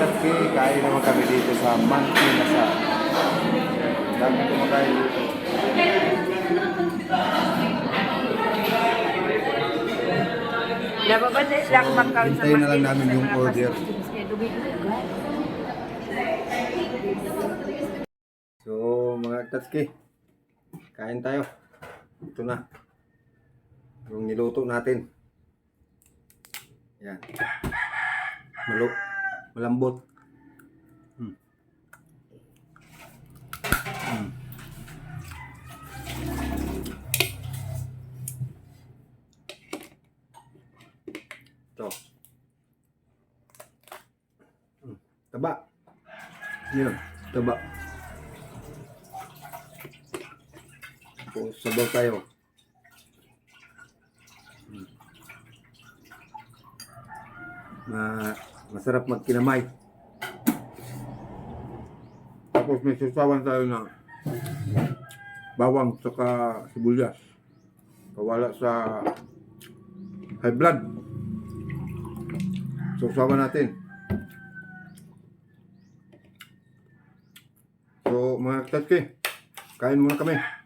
tatki, kain naman kami dito sa Monkey Nasa. Dami kumakain dito. Nababasa lang magkawin sa hintayin na lang namin yung order. So, mga tatski, kain tayo. Ito na. Yung niluto natin. Yan. Malo, malambot. Hmm. Hmm. Ito. Hmm. Taba. Yan. Taba. Po, sabaw tayo. Hmm. Ma masarap magkinamay. Tapos may susawan tayo na bawang saka sibuyas. Kawala sa high blood. Susawan natin. So mga tatke, kain muna kami.